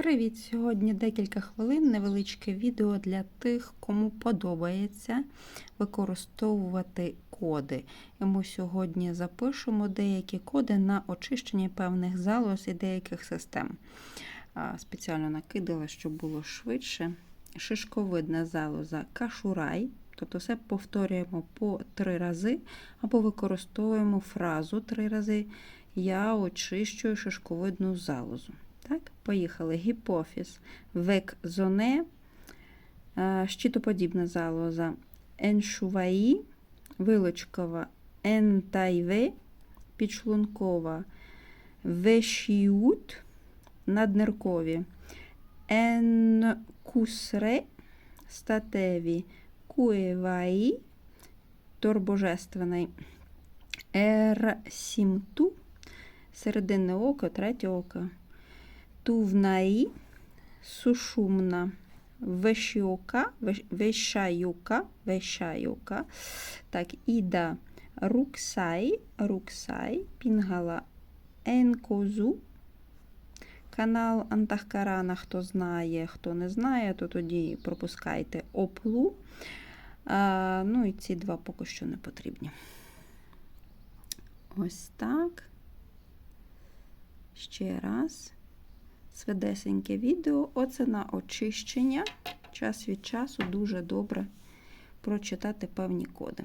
Привіт! Сьогодні декілька хвилин невеличке відео для тих, кому подобається використовувати коди. І ми сьогодні запишемо деякі коди на очищення певних залоз і деяких систем. Спеціально накидала, щоб було швидше. Шишковидна залоза кашурай. Тобто все повторюємо по три рази, або використовуємо фразу три рази. Я очищую шишковидну залозу. Поїхали. Гіпофіз, век зоне, щитоподібна залоза, еншуваї, вилочкова, ентайве, підшлункова, вешіут, надниркові, енкусре, статеві, куеваї, торбожественний, ерсімту, серединне око, третє око. Тувнаї, сушумна, вешіока, вешаюка, вешаюка, так, іда руксай, руксай, пінгала енкозу, канал Антахкарана, хто знає, хто не знає, то тоді пропускайте оплу. А, ну і ці два поки що не потрібні. Ось так. Ще раз свидесеньке відео. Оце на очищення. Час від часу дуже добре прочитати певні коди.